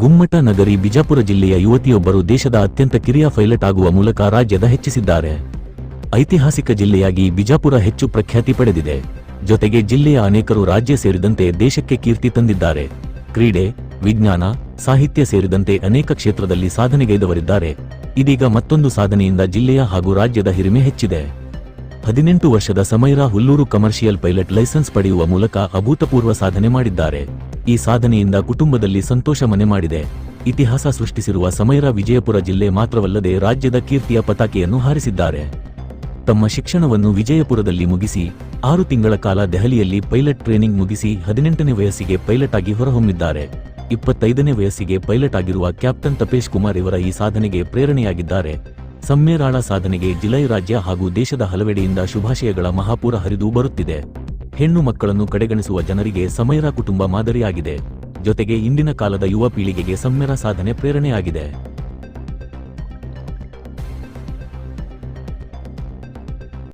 ಗುಮ್ಮಟ ನಗರಿ ಬಿಜಾಪುರ ಜಿಲ್ಲೆಯ ಯುವತಿಯೊಬ್ಬರು ದೇಶದ ಅತ್ಯಂತ ಕಿರಿಯ ಪೈಲಟ್ ಆಗುವ ಮೂಲಕ ರಾಜ್ಯದ ಹೆಚ್ಚಿಸಿದ್ದಾರೆ. ಐತಿಹಾಸಿಕ ಜಿಲ್ಲೆಯಾಗಿ ಬಿಜಾಪುರ ಹೆಚ್ಚು ಪ್ರಖ್ಯಾತಿ ಪಡೆದಿದೆ. ಜೊತೆಗೆ ಜಿಲ್ಲೆಯ ಅನೇಕರು ರಾಜ್ಯ ಸೇರಿದಂತೆ ದೇಶಕ್ಕೆ ಕೀರ್ತಿ ತಂದಿದ್ದಾರೆ. ಕ್ರೀಡೆ, ವಿಜ್ಞಾನ, ಸಾಹಿತ್ಯ ಸೇರಿದಂತೆ ಅನೇಕ ಕ್ಷೇತ್ರದಲ್ಲಿ ಸಾಧನೆಗೈದವರಿದ್ದಾರೆ. ಇದೀಗ ಮತ್ತೊಂದು ಸಾಧನೆಯಿಂದ ಜಿಲ್ಲೆಯ ಹಾಗೂ ರಾಜ್ಯದ ಹಿರಿಮೆ ಹೆಚ್ಚಿದೆ. ಹದಿನೆಂಟು ವರ್ಷದ Samaira Hulluru commercial pilot licence ಪಡೆಯುವ ಮೂಲಕ ಅಭೂತಪೂರ್ವ ಸಾಧನೆ ಮಾಡಿದ್ದಾರೆ. ಈ ಸಾಧನೆಯಿಂದ ಕುಟುಂಬದಲ್ಲಿ ಸಂತೋಷ ಮನೆ ಮಾಡಿದೆ. ಇತಿಹಾಸ ಸೃಷ್ಟಿಸಿರುವ ಸಮಯರ ವಿಜಯಪುರ ಜಿಲ್ಲೆ ಮಾತ್ರವಲ್ಲದೆ ರಾಜ್ಯದ ಕೀರ್ತಿಯ ಪತಾಕೆಯನ್ನು ಹಾರಿಸಿದ್ದಾರೆ. ತಮ್ಮ ಶಿಕ್ಷಣವನ್ನು ವಿಜಯಪುರದಲ್ಲಿ ಮುಗಿಸಿ, ಆರು ತಿಂಗಳ ಕಾಲ ದೆಹಲಿಯಲ್ಲಿ ಪೈಲಟ್ ಟ್ರೈನಿಂಗ್ ಮುಗಿಸಿ ಹದಿನೆಂಟನೇ ವಯಸ್ಸಿಗೆ ಪೈಲಟ್ ಆಗಿ ಹೊರಹೊಮ್ಮಿದ್ದಾರೆ. ಇಪ್ಪತ್ತೈದನೇ ವಯಸ್ಸಿಗೆ ಪೈಲಟ್ ಆಗಿರುವ ಕ್ಯಾಪ್ಟನ್ ತಪೇಶ್ ಕುಮಾರ್ ಇವರ ಈ ಸಾಧನೆಗೆ ಪ್ರೇರಣೆಯಾಗಿದ್ದಾರೆ. ಸಮ್ಮೇರಾಳ ಸಾಧನೆಗೆ ಜಿಲ್ಲೈ, ರಾಜ್ಯ ಹಾಗೂ ದೇಶದ ಹಲವೆಡೆಯಿಂದ ಶುಭಾಶಯಗಳ ಮಹಾಪೂರ ಹರಿದು ಬರುತ್ತಿದೆ. ಹೆಣ್ಣು ಮಕ್ಕಳನ್ನು ಕಡೆಗಣಿಸುವ ಜನರಿಗೆ ಸಮಯರ ಕುಟುಂಬ ಮಾದರಿಯಾಗಿದೆ. ಜೊತೆಗೆ ಇಂದಿನ ಕಾಲದ ಯುವ ಪೀಳಿಗೆಗೆ ಸಮ್ಯರ ಸಾಧನೆ ಪ್ರೇರಣೆಯಾಗಿದೆ.